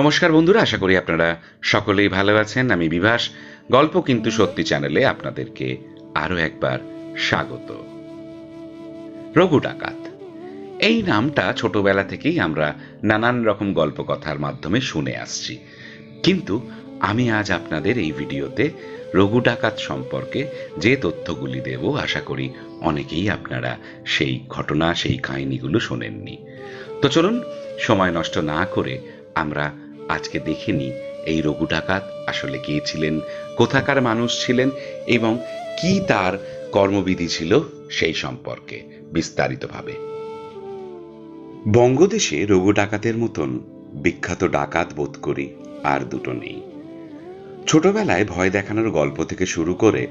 নমস্কার বন্ধুরা, আশা করি আপনারা সকলেই ভালো আছেন। আমি বিভাস, গল্প কিন্তু সত্যি চ্যানেলে আপনাদেরকে আরও একবার স্বাগত। রঘু ডাকাত, এই নামটা ছোটবেলা থেকেই আমরা নানান রকম গল্প কথার মাধ্যমে শুনে আসছি। কিন্তু আমি আজ আপনাদের এই ভিডিওতে রঘু ডাকাত সম্পর্কে যে তথ্যগুলি দেব, আশা করি অনেকেই আপনারা সেই ঘটনা, সেই কাহিনীগুলো শোনেননি। তো চলুন, সময় নষ্ট না করে আমরা আজকে দেখে নিই এই রঘু ডাকাত আসলে কে ছিলেন? কোথাকার মানুষ ছিলেন? এবং কি তার কর্মবিধি ছিল সেই সম্পর্কে বিস্তারিতভাবে। বঙ্গদেশে রঘু ডাকাতের মতন বিখ্যাত ডাকাত বোধ করি আর দুটো নেই। ছোটবেলায় ভয় দেখানোর গল্প থেকে শুরু করে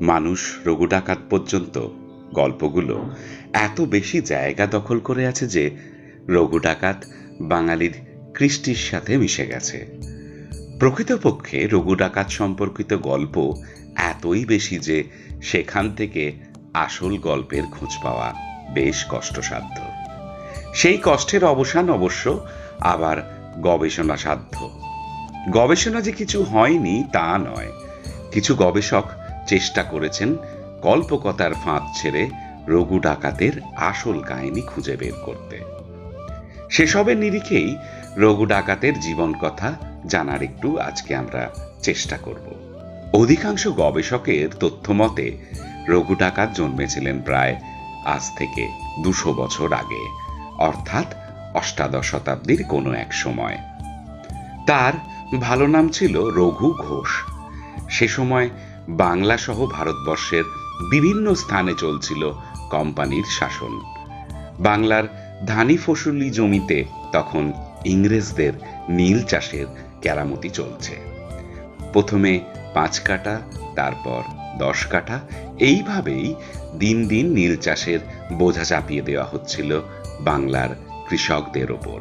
মানুষ রঘু ডাকাত পর্যন্ত গল্পগুলো এত বেশি জায়গা দখল করে আছে যে রঘু ডাকাত বাঙালির কৃষ্টির সাথে মিশে গেছে। প্রকৃতপক্ষে রঘু ডাকাত সম্পর্কিত গল্প এতই বেশি যে সেখান থেকে আসল গল্পের খোঁজ পাওয়া বেশ কষ্টসাধ্য। সেই কষ্টের অবসান অবশ্য আবার গবেষণা সাধ্য গবেষণা যে কিছু হয়নি তা নয়। কিছু গবেষক চেষ্টা করেছেন কল্পকতার ফাঁদ ছেড়ে রঘু ডাকাতের আসল কাহিনী খুঁজে বের করতে। সেসবের নিরিখেই রঘু ডাকাতের জীবন কথা জানার একটু আজকে আমরা চেষ্টা করব। অধিকাংশ গবেষকের তথ্য মতে, রঘু ডাকাত জন্মেছিলেন প্রায় আজ থেকে দুশো বছর আগে, অর্থাৎ অষ্টাদশ শতাব্দীর কোনো এক সময়। তার ভালো নাম ছিল রঘু ঘোষ। সে সময় বাংলা সহ ভারতবর্ষের বিভিন্ন স্থানে চলছিল কোম্পানির শাসন। বাংলার ধানি ফসলি জমিতে তখন ইংরেজদের নীল চাষের কেরামতি চলছে। প্রথমে পাঁচ কাটা তারপর দশ কাঠা, এইভাবেই দিন দিন নীল চাষের বোঝা চাপিয়ে দেওয়া হচ্ছিল বাংলার কৃষকদের ওপর।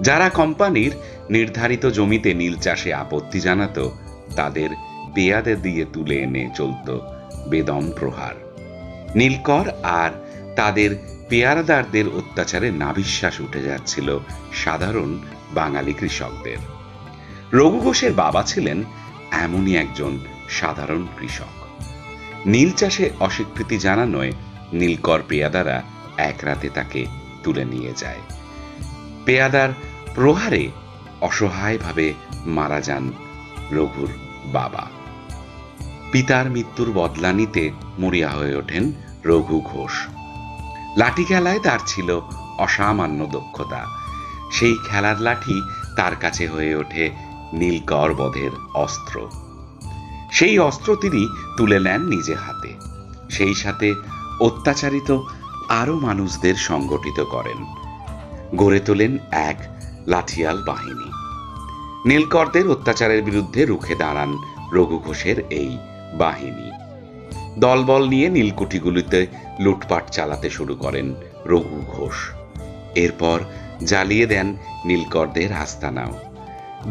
যারা কোম্পানির নির্ধারিত জমিতে নীল চাষে আপত্তি জানাত, তাদের পেয়াদে দিয়ে তুলে এনে চলত বেদম প্রহার। নীলকর আর তাদের পেয়ারাদারদের অত্যাচারে নাবিশ্বাস উঠে যাচ্ছিল সাধারণ বাঙালি কৃষকদের। রঘু ঘোষের বাবা ছিলেন এমনই একজন সাধারণ কৃষক। নীল চাষে অস্বীকৃতি জানানোয় নীলকর পেয়াদারা এক রাতে তাকে তুলে নিয়ে যায়। পেয়াদার প্রহারে অসহায়ভাবে মারা যান রঘুর বাবা। পিতার মৃত্যুর বদলা নিতে মরিয়া হয়ে ওঠেন রঘু ঘোষ। লাঠি খেলায় তার ছিল অসামান্য দক্ষতা। সেই খেলার লাঠি তার কাছে হয়ে ওঠে নীলকর বধের অস্ত্র। সেই অস্ত্র তিনি তুলে নেন নিজে হাতে। সেই সাথে অত্যাচারিত আরও মানুষদের সংগঠিত করেন। গড়ে তোলেন এক লাঠিয়াল বাহিনী। নীলকরদের অত্যাচারের বিরুদ্ধে রুখে দাঁড়ান রঘু ঘোষের এই বাহিনী। দলবল নিয়ে নীলকুঠিগুলিতে লুটপাট চালাতে শুরু করেন রঘু ঘোষ। এরপর জ্বালিয়ে দেন নীলকরদের আস্তানাও।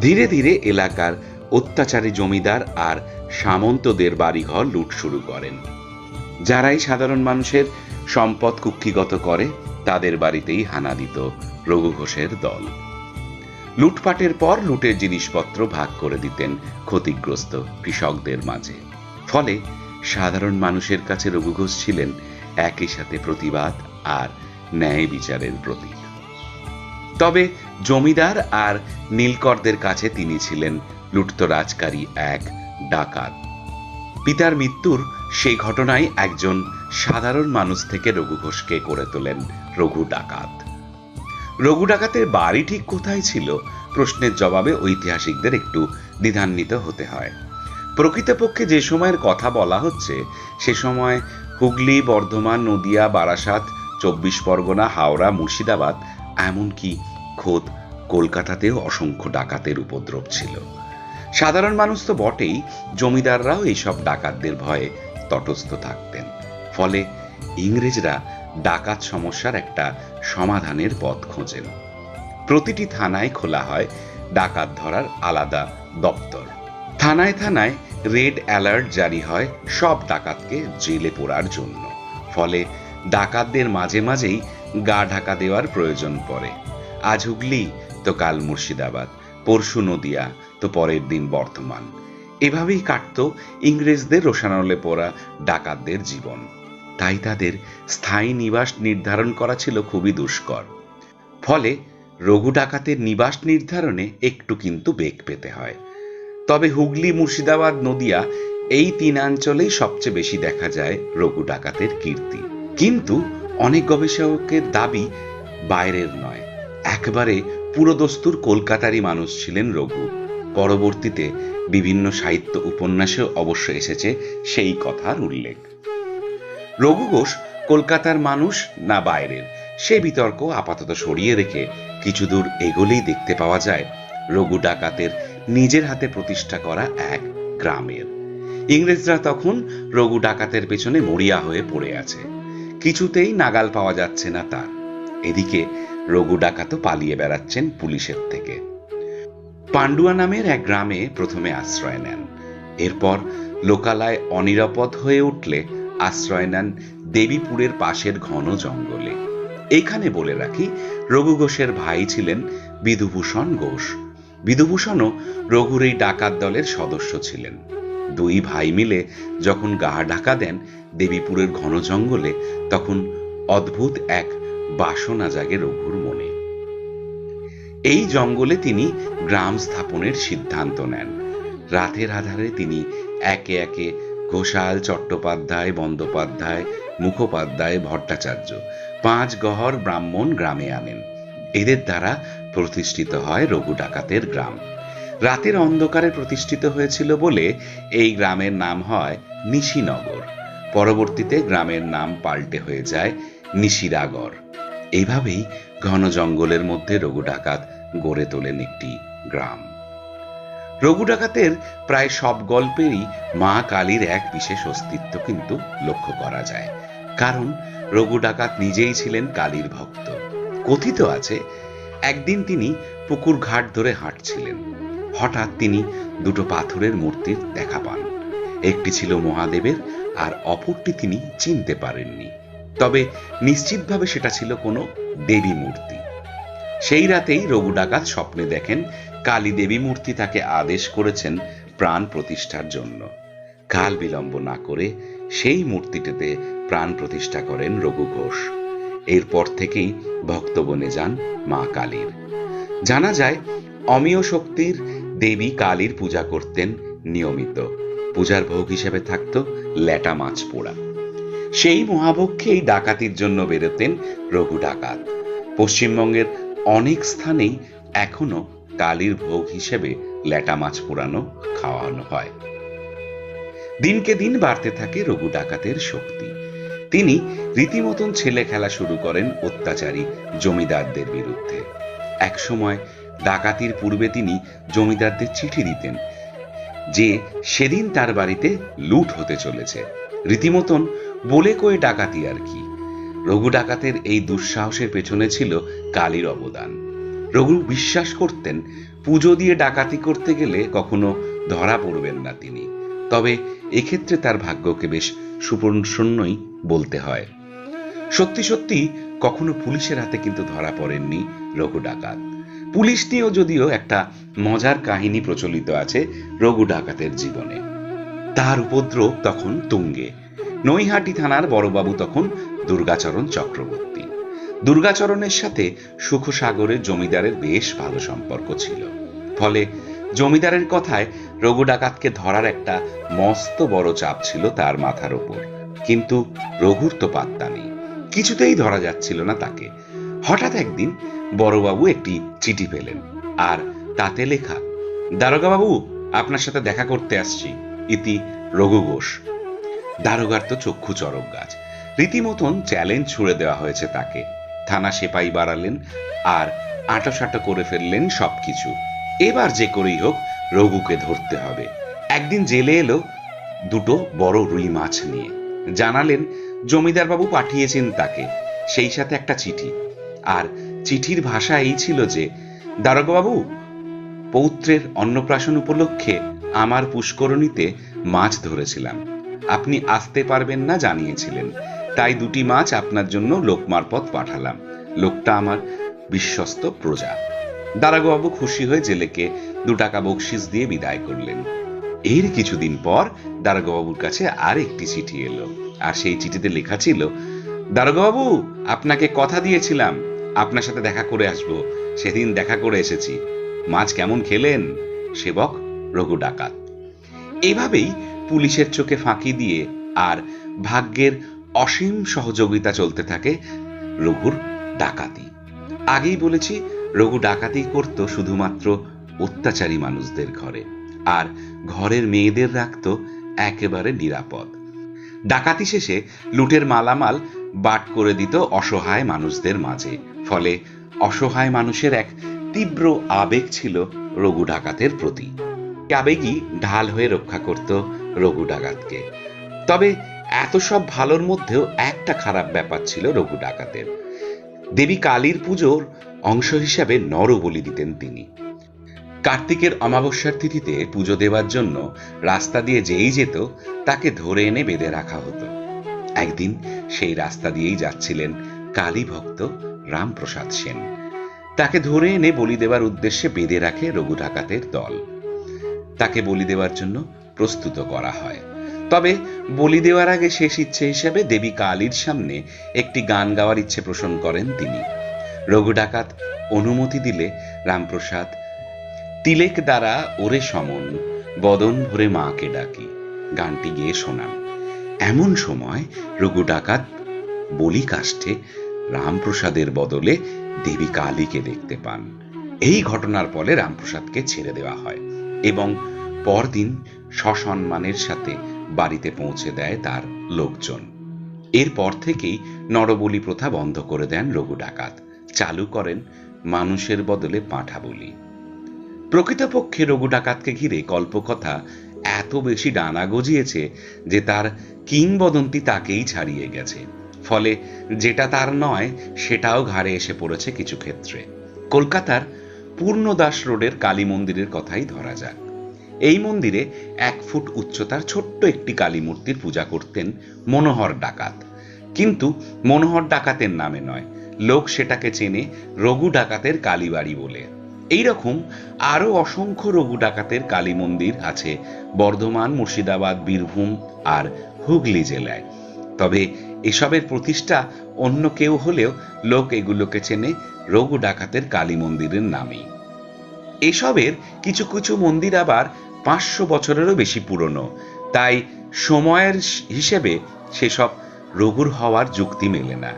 ধীরে ধীরে এলাকার অত্যাচারী জমিদার আর সামন্তদের বাড়িঘর লুট শুরু করেন। যারাই সাধারণ মানুষের সম্পদ কুক্ষিগত করে, তাদের বাড়িতেই হানা দিত রঘু ঘোষের দল। লুটপাটের পর লুটের জিনিসপত্র ভাগ করে দিতেন ক্ষতিগ্রস্ত কৃষকদের মাঝে। ফলে সাধারণ মানুষের কাছে রঘু ঘোষ ছিলেন একই সাথে প্রতিবাদ আর ন্যায় বিচারের প্রতীক। তবে জমিদার আর নীলকরদের কাছে তিনি ছিলেন লুটতরাজকারী এক ডাকাত। পিতার মৃত্যুর সেই ঘটনায় একজন সাধারণ মানুষ থেকে রঘু ঘোষকে করে তোলেন রঘু ডাকাত। রঘু ডাকাতের বাড়ি ঠিক কোথায় ছিল? প্রশ্নের জবাবে ঐতিহাসিকদের একটু দ্বিধান্বিত হতে হয়। প্রকৃতপক্ষে যে সময়ের কথা বলা হচ্ছে, সে সময় হুগলি, বর্ধমান, নদিয়া, বারাসাত, চব্বিশ পরগনা, হাওড়া, মুর্শিদাবাদ, এমনকি খোদ কলকাতাতেও অসংখ্য ডাকাতের উপদ্রব ছিল। সাধারণ মানুষ তো বটেই, জমিদাররাও এইসব ডাকাতদের ভয়ে তটস্থ থাকতেন। ফলে ইংরেজরা ডাকাত সমস্যার একটা সমাধানের পথ খোঁজেন। প্রতিটি থানায় খোলা হয় ডাকাত ধরার আলাদা দপ্তর। থানায় থানায় রেড অ্যালার্ট জারি হয় সব ডাকাতকে জেলে পোড়ার জন্য। ফলে ডাকাতদের মাঝে মাঝেই গা ঢাকা দেওয়ার প্রয়োজন পড়ে। আজ হুগলি, তো কাল মুর্শিদাবাদ, পরশু নদিয়া, তো পরের দিন বর্ধমান। এভাবেই কাটত ইংরেজদের রোশানলে পড়া ডাকাতদের জীবন। তাই তাদের স্থায়ী নিবাস নির্ধারণ করা ছিল খুবই দুষ্কর। ফলে রঘু ডাকাতের নিবাস নির্ধারণে একটু কিন্তু বেগ পেতে হয়। তবে হুগলি, মুর্শিদাবাদ, নদিয়া এই তিন অঞ্চলেই সবচেয়ে বেশি দেখা যায় রঘু ডাকাতের কীর্তি। কিন্তু অনেক গবেষকের দাবি বাইরের নয়। একবারে পুরোদস্তুর কলকাতারই মানুষ ছিলেন রঘু। পরবর্তীতে বিভিন্ন সাহিত্য উপন্যাসেও অবশ্য এসেছে সেই কথার উল্লেখ। রঘু ঘোষ কলকাতার মানুষ না বাইরের? সে বিতর্ক আপাতত সরিয়ে রেখে কিছু দূর এগোলেই দেখতে পাওয়া যায় রঘু ডাকাতের নিজের হাতে প্রতিষ্ঠা করা এক গ্রামের। ইংরেজরা তখন রঘু ডাকাতের পেছনে মরিয়া হয়ে পড়ে আছে। কিছুতেই নাগাল পাওয়া যাচ্ছে না তার। এদিকে রঘু ডাকাতও পালিয়ে বেড়াচ্ছেন পুলিশের থেকে। পান্ডুয়া নামের এক গ্রামে প্রথমে আশ্রয় নেন। এরপর লোকালয় অনিরাপদ হয়ে উঠলে আশ্রয় নেন দেবীপুরের পাশের ঘন জঙ্গলে। এখানে বলে রাখি, রঘু ঘোষের ভাই ছিলেন বিধুভূষণ ঘোষ। বিধুভূষণও রঘুর এই ডাকাত দলের সদস্য ছিলেন। দুই ভাই মিলে যখন গা ঢাকা দেন দেবীপুরের ঘন জঙ্গলে, তখন অদ্ভুত এক বাসনা জাগে রঘুর মনে। এই জঙ্গলে তিনি গ্রাম স্থাপনের সিদ্ধান্ত নেন। রাতের আধারে তিনি একে একে ঘোষাল চট্টোপাধ্যায়, বন্দ্যোপাধ্যায়, মুখোপাধ্যায়, ভট্টাচার্য, পাঁচ গহর ব্রাহ্মণ গ্রামে আনেন। এদের দ্বারা প্রতিষ্ঠিত হয় রঘু ডাকাতের গ্রাম। রাতের অন্ধকারে প্রতিষ্ঠিত হয়েছিল বলে এই গ্রামের নাম হয় নিশিনগর। পরবর্তীতে গ্রামের নাম পাল্টে হয়ে যায় নিশিরাগড় এইভাবেই ঘন জঙ্গলের মধ্যে রঘু ডাকাত গড়ে তোলেন একটি গ্রাম। রঘু ডাকাতের প্রায় সব গল্পেরই মা কালীর এক বিশেষ অস্তিত্ব কিন্তু লক্ষ্য করা যায়। কারণ রঘু ডাকাত নিজেই ছিলেন কালীর ভক্ত। কথিত আছে একদিন তিনি পুকুর ঘাট ধরে হাঁটছিলেন। হঠাৎ তিনি দুটো পাথরের মূর্তির দেখা পান। একটি ছিল মহাদেবের আর অপরটি তিনি চিনতে পারেননি। তবে নিশ্চিতভাবে সেটা ছিল কোনো দেবী মূর্তি। সেই রাতেই রঘু ডাকাত স্বপ্নে দেখেন কালী দেবী মূর্তি তাকে আদেশ করেছেন প্রাণ প্রতিষ্ঠার জন্য। কাল বিলম্ব না করে সেই মূর্তিটিতে প্রাণ প্রতিষ্ঠা করেন রঘু ঘোষ। এরপর থেকেই ভক্ত বনে যান মা কালীর। জানা যায়, অমীয় শক্তির দেবী কালীর পূজা করতেন নিয়মিত। পূজার ভোগ হিসেবে থাকত ল্যাটা মাছ পোড়া। সেই মহাভক্ষেই ডাকাতির জন্য বেরোতেন রঘু ডাকাত। পশ্চিমবঙ্গের অনেক স্থানেই এখনও কালীর ভোগ হিসেবে ল্যাটা মাছ পোড়ানো, খাওয়ানো হয়। দিনকে দিন বাড়তে থাকে রঘু ডাকাতের শক্তি। তিনি রীতিমতন ছেলে খেলা শুরু করেন অত্যাচারী জমিদারদের বিরুদ্ধে। একসময় ডাকাতির পূর্বে তিনি জমিদারদের চিঠি দিতেন যে সেদিন তার বাড়িতে লুট হতে চলেছে। রীতিমতন বলে কয়ে ডাকাতি আর কি। রঘু ডাকাতের এই দুঃসাহসের পেছনে ছিল কালীর অবদান। রঘু বিশ্বাস করতেন, পুজো দিয়ে ডাকাতি করতে গেলে কখনো ধরা পড়বেন না তিনি। তবে এক্ষেত্রে তার ভাগ্যকে বেশ সুপর্ণশূন্যই বলতে হয়। সত্যি সত্যি কখনো পুলিশের হাতে কিন্তু ধরা পড়েননি রঘু ডাকাত। পুলিশ নিয়েও যদিও একটা মজার কাহিনী প্রচলিত আছে রঘু ডাকাতের জীবনে। তার উপদ্রব তখন তুঙ্গে। নৈহাটি থানার বড়বাবু তখন দুর্গাচরণ চক্রবর্তী। দুর্গাচরণের সাথে সুখসাগরের জমিদারের বেশ ভালো সম্পর্ক ছিল। ফলে জমিদারের কথায় রঘু ডাকাতকে ধরার একটা মস্ত বড় চাপ ছিল তার মাথার ওপর। কিন্তু রঘুর তো পাত্তা নেই। কিছুতেই ধরা যাচ্ছিল না তাকে। হঠাৎ একদিন বড়বাবু একটি চিঠি পেলেন, আর তাতে লেখা দারোগা বাবু আপনার সাথে দেখা করতে আসছি। ইতি রঘু ঘোষ। দারোগার তো চক্ষু চরক গাছ। রীতিমতন চ্যালেঞ্জ ছুড়ে দেওয়া হয়েছে তাকে। থানা সেপাই বাড়ালেন, আর আঁটোসাঁটো করে ফেললেন সবকিছু। এবার যে করেই হোক রঘুকে ধরতে হবে। একদিন জেলে এলো দুটো বড় রুই মাছ নিয়ে। জানালেন জমিদার বাবু পাঠিয়েছেন তাকে, সেই সাথে একটা চিঠি। আর চিঠির ভাষা এই ছিল যে দারোগা বাবু পৌত্রের অন্নপ্রাশন উপলক্ষে আমার পুষ্করণীতে মাছ ধরেছিলাম। আপনি আসতে পারবেন না জানিয়েছিলেন। তাই দুটি মাছ আপনার জন্য লোক মারফত পাঠালাম। লোকটা আমার বিশ্বস্ত প্রজা। দারাগবাবু খুশি হয়ে জেলেকে দু টাকা বকশিস দিয়ে বিদায় করলেন। এর কিছুদিন পর দারোগাবুর কাছে আর একটি চিঠি এলো। আর সেই চিঠিতে লেখা ছিল দারোগাবু আপনাকে কথা দিয়েছিলাম। আপনার সাথে দেখা করে আসব। সেদিন দেখা করে এসেছি। মাছ কেমন খেলেন? সেবক রঘু ডাকাত। এভাবেই পুলিশের চোখে ফাঁকি দিয়ে আর ভাগ্যের অসীম সহযোগিতা চলতে থাকে রঘুর ডাকাতি। আগেই বলেছি, রঘু ডাকাতি করত শুধুমাত্র অত্যাচারী মানুষদের ঘরে। আর ঘরের মেয়েদের রাখত একেবারে নিরাপদ। ডাকাতি শেষে লুটের মালামাল বাট করে দিত অসহায় মানুষদের মাঝে। ফলে অসহায় মানুষের এক তীব্র আবেগ ছিল রঘু ডাকাতের প্রতি। আবেগই ঢাল হয়ে রক্ষা করত রঘু ডাকাতকে। তবে এত সব ভালোর মধ্যেও একটা খারাপ ব্যাপার ছিল রঘু ডাকাতের। দেবী কালীর পুজোর অংশ হিসাবে নর বলি দিতেন তিনি। কার্তিকের অমাবস্যার তিথিতে পুজো দেওয়ার জন্য রাস্তা দিয়ে যেই যেত, তাকে ধরে এনে বেঁধে রাখা হতো। একদিন সেই রাস্তা দিয়েই যাচ্ছিলেন কালী ভক্ত রামপ্রসাদ সেন। তাকে ধরে এনে বলি দেওয়ার উদ্দেশ্যে বেঁধে রাখে রঘু ডাকাতের দল। তাকে বলি দেওয়ার জন্য প্রস্তুত করা হয়। তবে বলি দেওয়ার আগে শেষ ইচ্ছে হিসেবে দেবী কালীর সামনে একটি গান গাওয়ার ইচ্ছে পোষণ করেন তিনি। রঘু ডাকাত অনুমতি দিলে রামপ্রসাদ তিলেক দ্বারা ওরে সমন, বদন ভরে মাকে ডাকি, গানটি গেয়ে শোনান। এমন সময় রঘু ডাকাত বলি কাষ্ঠে রামপ্রসাদের বদলে দেবী কালীকে দেখতে পান। এই ঘটনার ফলে রামপ্রসাদকে ছেড়ে দেওয়া হয় এবং পরদিন সসম্মানের সাথে বাড়িতে পৌঁছে দেয় তার লোকজন। এরপর থেকেই নরবলি প্রথা বন্ধ করে দেন রঘু ডাকাত। চালু করেন মানুষের বদলে পাঁঠা বলি প্রকৃতপক্ষে রঘু ডাকাতকে ঘিরে কল্পকথা এত বেশি ডানা গজিয়েছে যে তার কিংবদন্তি তাকেই ছাড়িয়ে গেছে। ফলে যেটা তার নয়, সেটাও ঘাড়ে এসে পড়েছে কিছু ক্ষেত্রে। কলকাতার পূর্ণদাস রোডের কালী মন্দিরের কথাই ধরা যাক। এই মন্দিরে এক ফুট উচ্চতার ছোট্ট একটি কালী মূর্তির পূজা করতেন মনোহর ডাকাত। কিন্তু মনোহর ডাকাতের নামে নয়, লোক সেটাকে চেনে রঘু ডাকাতের কালীবাড়ি বলে। এইরকম আরও অসংখ্য রঘু ডাকাতের কালী মন্দির আছে বর্ধমান, মুর্শিদাবাদ, বীরভূম আর হুগলি জেলায়। তবে এসবের প্রতিষ্ঠা অন্য কেউ হলেও লোক এগুলোকে চেনে রঘু ডাকাতের কালী মন্দিরের নামেই এসবের কিছু কিছু মন্দির আবার পাঁচশো বছরেরও বেশি পুরনো। তাই সময়ের হিসেবে সেসব রঘুর হওয়ার যুক্তি মেলে না।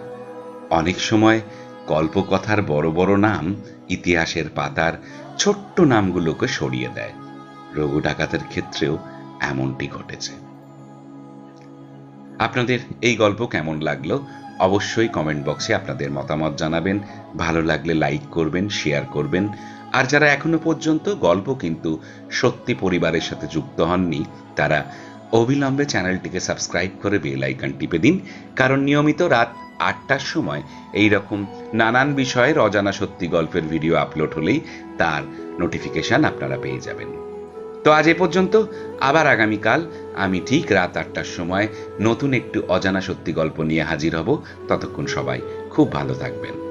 অনেক সময় কল্পকথার বড় বড় নাম ইতিহাসের পাতার ছোট্ট নামগুলোকে সরিয়ে দেয়। রঘু ডাকাতের ক্ষেত্রেও এমনটি ঘটেছে। আপনাদের এই গল্প কেমন লাগল? অবশ্যই কমেন্ট বক্সে আপনাদের মতামত জানাবেন। ভালো লাগলে লাইক করবেন, শেয়ার করবেন। আর যারা এখনও পর্যন্ত গল্প কিন্তু সত্যি পরিবারের সাথে যুক্ত হননি, তারা অবিলম্বে চ্যানেলটিকে সাবস্ক্রাইব করে বেল আইকন টিপে দিন। কারণ নিয়মিত রাত আটটার সময় এই রকম নানান বিষয়ের অজানা সত্যি গল্পের ভিডিও আপলোড হলেই তার নোটিফিকেশান আপনারা পেয়ে যাবেন। তো আজ এ পর্যন্ত, আবার আগামীকাল আমি ঠিক রাত আটটার সময় নতুন একটু অজানা সত্যি গল্প নিয়ে হাজির হব। ততক্ষণ সবাই খুব ভালো থাকবেন।